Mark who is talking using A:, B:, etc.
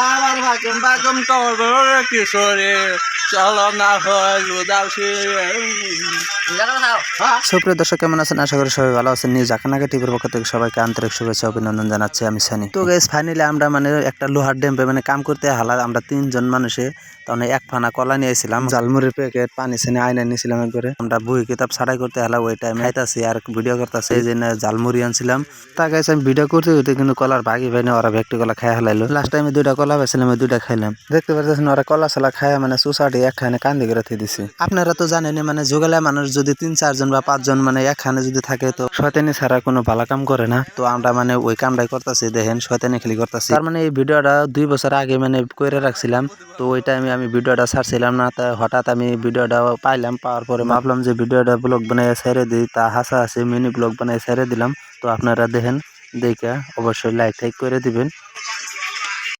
A: খাবার ভাগম ভাগম করব কিশোরে। চলো না হয়
B: সুপ্রিয় দর্শক কেমন আছেন? আশা করি সবাই ভালো আছেন। নিউজ আখানাকে টিভির পক্ষ থেকে সবাইকে আন্তরিক শুভেচ্ছা অভিনন্দন জানাচ্ছি আমি সানি। তো গাইস ফাইনালি আমরা মানে একটা লোহার ড্যাম্পে মানে কাম করতে হালা। আমরা তিনজন মানুষে তখন এক ফানা কলা নিয়েছিলাম জালমুড়ির প্যাকেট পানি সেনে আয়না নিয়েছিলাম একবারে। আমরা বই কিতাব ছাড়াই করতে হালা ওই টাইমে খাইতাছি আর ভিডিও করতেছি। এই জন্য জালমুড়ি আনছিলাম। তা গেছে আমি ভিডিও করতে করতে কিন্তু কলার ভাগি ভাইনে ওরা ব্যক্তি কলা খাই হালাইলো। লাস্ট টাইমে দুইটা কলা পাইছিলাম ওই দুইটা খাইলাম। দেখতে পাচ্ছেন ওরা কলা সালা খায় মানে সুসাটি একখানে কান্দি করে দিছি। আপনারা তো জানেনই মানে যোগালে মানুষ যদি তিন চারজন বা পাঁচজন মানে একখানে যদি থাকে তো শয়তানি ছাড়া কোনো ভালো কাম করে না। তো আমরা মানে ওই কামটাই করতেছি, দেখেন শয়তানি খেলি করতেছি। তার মানে এই ভিডিওটা দুই বছর আগে মানে করে রাখছিলাম, তো ওই টাইমে আমি ভিডিওটা ছাড়ছিলাম না। তা হঠাৎ আমি ভিডিওটা পাইলাম, পাওয়ার পরে ভাবলাম যে ভিডিওটা ব্লগ বানিয়ে ছেড়ে দিই, তা হাসা হাসি মিনি ব্লগ বানিয়ে ছেড়ে দিলাম। তো আপনারা দেখেন, দেখে অবশ্যই লাইক টাইক করে দিবেন।